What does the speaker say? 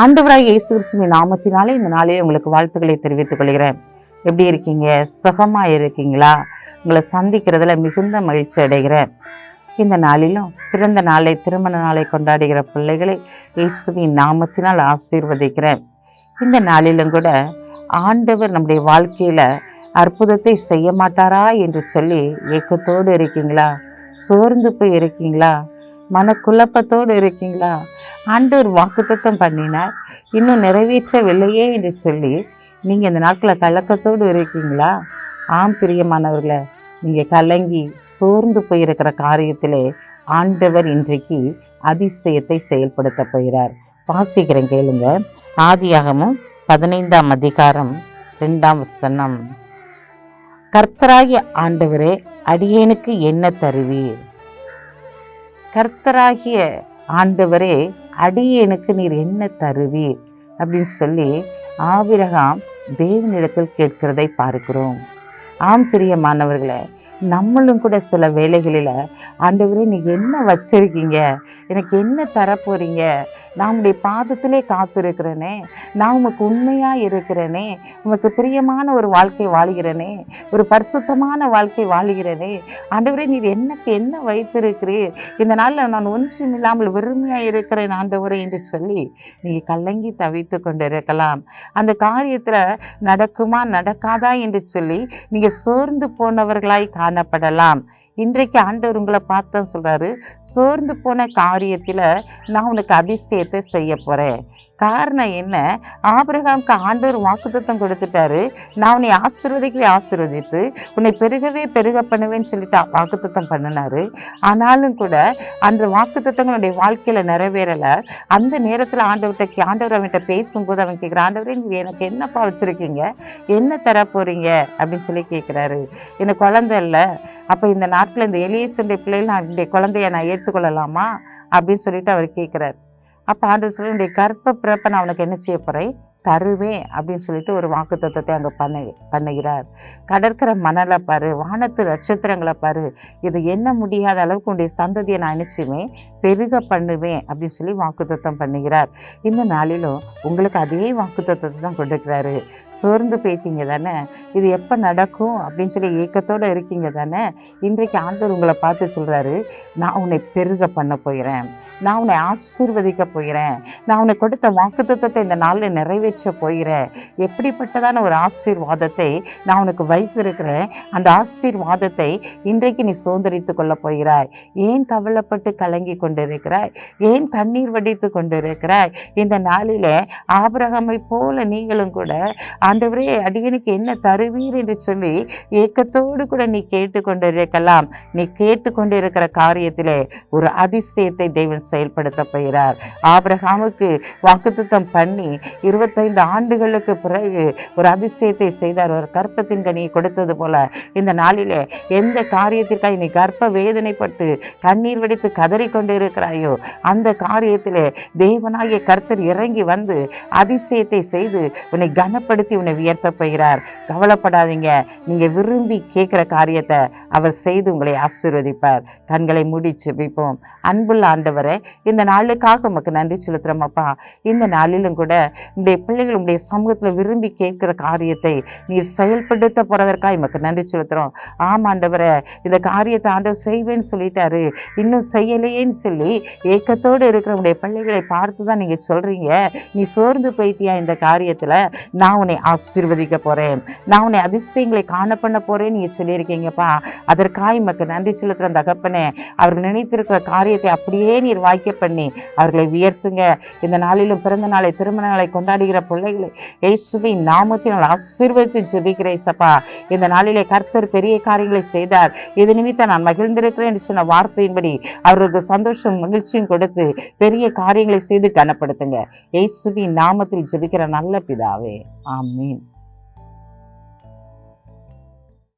ஆண்டவராய் இயேசு நாமத்தினாலே இந்த நாளே உங்களுக்கு வாழ்த்துக்களை தெரிவித்துக் கொள்கிறேன். எப்படி இருக்கீங்க? சுகமா இருக்கீங்களா? உங்களை சந்திக்கிறதுல மிகுந்த மகிழ்ச்சி அடைகிறேன். இந்த நாளிலும் பிறந்த நாளை திருமண நாளை கொண்டாடுகிற பிள்ளைகளை இயேசுவின் நாமத்தினால் ஆசீர்வதிக்கிறேன். இந்த நாளிலும் கூட ஆண்டவர் நம்முடைய வாழ்க்கையில அற்புதத்தை செய்ய மாட்டாரா என்று சொல்லி ஏக்கத்தோடு இருக்கீங்களா? சோர்ந்து போய் இருக்கீங்களா? மனக்குழப்பத்தோடு இருக்கீங்களா? ஆண்டவர் வாக்குத்தத்தம் பண்ணினார். இன்னும் நிறைவேற்றவில்லையே என்று சொல்லி நீங்கள் இந்த நாட்களில் கலக்கத்தோடு இருக்கீங்களா ஆம் பிரியமானவர்களை நீங்கள் கலங்கி சோர்ந்து போயிருக்கிற காரியத்திலே ஆண்டவர் இன்றைக்கு அதிசயத்தை செயல்படுத்த போகிறார். வாசிக்கிறேன் கேளுங்க. ஆதியாகமும் பதினைந்தாம் அதிகாரம் ரெண்டாம் வசனம். கர்த்தராகிய ஆண்டவரே அடியேனுக்கு என்ன தருவீர்? கர்த்தராகிய ஆண்டவரே அடியேனுக்கு நீர் என்ன தருவீர்? அப்படின்னு சொல்லி ஆபிரகாம் தேவனிடத்தில் கேட்கிறதை பார்க்கிறோம். ஆம் பிரியமானவர்களை நம்மளும் கூட சில வேலைகளில் ஆண்டவரே நீங்கள் என்ன வச்சுருக்கீங்க? எனக்கு என்ன தரப்போகிறீங்க நான் உடைய பாதத்திலே காத்திருக்கிறேனே நான் உமக்கு உண்மையாக இருக்கிறேனே உமக்கு பிரியமான ஒரு வாழ்க்கை வாழுகிறேனே ஒரு பரிசுத்தமான வாழ்க்கை வாழுகிறேனே. ஆண்டவரே நீர் எனக்கு என்ன வைத்திருக்கிறீர்? இந்த நாளில் நான் ஒன்றும் இல்லாமல் வெறுமையாக இருக்கிறேன் ஆண்டவரே என்று சொல்லி நீங்கள் கலங்கி தவித்து கொண்டிருக்கலாம். அந்த காரியத்தில் நடக்குமா நடக்காதா என்று சொல்லி நீங்கள் சோர்ந்து போனவர்களாய் காணப்படலாம். இன்றைக்கு ஆண்டவர் உங்களை பார்த்தா சொல்கிறாரு சோர்ந்து போன காரியத்தில் நான் உனக்கு அதிசயத்தை செய்ய போகிறேன் காரணம் என்ன? ஆபிரகாம்க்கு ஆண்டவர் வாக்குத்தத்தம் கொடுத்துட்டாரு. நான் உன்னை ஆசீர்வதிக்கவே ஆசீர்வதித்து உன்னை பெருகவே பெருக பண்ணுவேன்னு சொல்லிட்டு வாக்குத்தத்தம் பண்ணினாரு. ஆனாலும் கூட அந்த வாக்குத்தத்தங்களுடைய வாழ்க்கையில் நிறைவேறலை. அந்த நேரத்தில் ஆண்டவர்கிட்ட ஆண்டவர் அவன்கிட்ட பேசும்போது அவன் கேட்குறான் ஆண்டவரே நீ எனக்கு என்னப்பா வச்சுருக்கீங்க? என்ன தர போகிறீங்க அப்படின்னு சொல்லி கேட்குறாரு எனக்கு குழந்தை இல்லை. அப்போ இந்த நாட்டில் இந்த எலியசனுடைய பிள்ளைகள் நான் என்னுடைய குழந்தைய நான் ஏற்றுக்கொள்ளலாமா அப்படின்னு சொல்லிட்டு அவர் கேட்குறாரு அப்போ ஆண்டவர் சொல்லி கற்ப பிறப்பை நான் உனக்கு என்ன செய்ய போகிறேன் தருவேன் அப்படின்னு சொல்லிட்டு ஒரு வாக்கு தத்துவத்தை அங்கே பண்ண பண்ணுகிறார். கடற்கரை மணலை பாரு வானத்து நட்சத்திரங்களை பாரு. இது என்ன முடியாத அளவுக்கு உன்னுடைய சந்ததியை நான் நினச்சுமே பெருக பண்ணுவேன் அப்படின்னு சொல்லி வாக்குத்தத்தம் பண்ணுகிறார். இந்த நாளிலும் உங்களுக்கு அதே வாக்குத்தத்தத்தை தான் கொடுக்குறாரு. சோர்ந்து போயிட்டீங்க தானே? இது எப்போ நடக்கும் அப்படின்னு சொல்லி ஏக்கத்தோடு இருக்கீங்க தானே? இன்றைக்கு ஆண்டவர் உங்களை பார்த்து சொல்கிறாரு நான் உன்னை பெருக பண்ண போகிறேன். நான் உன்னை ஆசீர்வதிக்க போகிறேன். நான் உன்னை கொடுத்த வாக்குத்தத்தத்தை இந்த நாளில் நிறைவேற்ற போகிறேன். எப்படிப்பட்டதான ஒரு ஆசீர்வாதத்தை நான் உனக்கு வைத்திருக்கிறேன். அந்த ஆசீர்வாதத்தை இன்றைக்கு நீ சுதந்திரித்து கொள்ள போகிறாய். ஏன் கவலைப்பட்டு கலங்கி கொண்டிருக்கிறாய். ஏன் கண்ணீர் வடித்து கொண்டிருக்கிறாய்? இந்த நாளிலே ஆபரகமை போல நீங்களும் கூட ஆண்டவரே அடியனுக்கு என்ன தருவீர் என்று சொல்லி ஏக்கத்தோடு கூட நீ கேட்டுக்கொண்டிருக்கலாம் நீ கேட்டுக்கொண்டிருக்கிற காரியத்திலே ஒரு அதிசயத்தை தெய்வன் செயல்படுத்த போகிறார். ஆபிரகாமுக்கு வாக்குத்தம் பண்ணி இருபத்தைந்து ஆண்டுகளுக்கு பிறகு ஒரு அதிசயத்தை செய்தார். ஒரு கற்பத்தின் கனியை கொடுத்தது போல இந்த நாளிலே எந்த காரியத்திற்காக நீ கர்ப்ப வேதனைப்பட்டு கண்ணீர் வெடித்து கதறிக்கொண்டு வைத்திருக்கிறாயோ அந்த காரியத்தில் தேவனாகிய கர்த்தர் இறங்கி வந்து அதிசயத்தை செய்து உன்னை கனப்படுத்தி உன்னை உயர்த்த போகிறார். கவலைப்படாதீங்க. நீங்கள் விரும்பி கேட்குற காரியத்தை அவர் செய்து உங்களை ஆசீர்வதிப்பார். கண்களை முடிச்சு வைப்போம் அன்புள்ள ஆண்டவரை இந்த நாளுக்காக உமக்கு நன்றி செலுத்துகிறோம் அப்பா. இந்த நாளிலும் கூட உடைய பிள்ளைகள் உடைய சமூகத்தில் விரும்பி கேட்குற காரியத்தை நீர் செயல்படுத்த போகிறதற்காக எமக்கு நன்றி செலுத்துகிறோம் ஆமாண்டவரை இந்த காரியத்தை ஆண்டவர் செய்வேன்னு சொல்லிட்டாரு. இன்னும் செய்யலையேன்னு சொல்லி ஏக்கத்தோடு இருக்கிற பிள்ளைகளை பார்த்து தான் நீங்கள் சொல்கிறீங்க நீ சோர்ந்து போயிட்டியா இந்த காரியத்தில்? நான் உன்னை ஆசீர்வதிக்க போகிறேன் நான் உன்னை அதிசயங்களை காண பண்ண போகிறேன்னு நீங்கள் சொல்லியிருக்கீங்கப்பா. அதற்காக உமக்கு நன்றி செலுத்துகிற தகப்பனே. அவர்கள் நினைத்திருக்கிற காரியத்தை அப்படியே நீர் வாய்க்க பண்ணி அவர்களை உயர்த்துங்க. இந்த நாளிலும் பிறந்த நாளை திருமண நாளை கொண்டாடுகிற பிள்ளைகளை இயேசுவின் நாமத்தினால் ஆசீர்வதித்து ஜெபிக்கிறேன் சப்பா இந்த நாளிலே கர்த்தர் பெரிய காரியங்களை செய்தார். இது நிமித்தம் நான் மகிழ்ந்திருக்கிறேன் என்று சொன்ன வார்த்தையின்படி அவர்களுக்கு சந்தோஷம் மகிழ்ச்சியும் கொடுத்து பெரிய காரியங்களை செய்து கனப்படுத்துங்க. இயேசுவின் நாமத்தில் ஜெபிக்கிற நல்ல பிதாவே. ஆமீன்.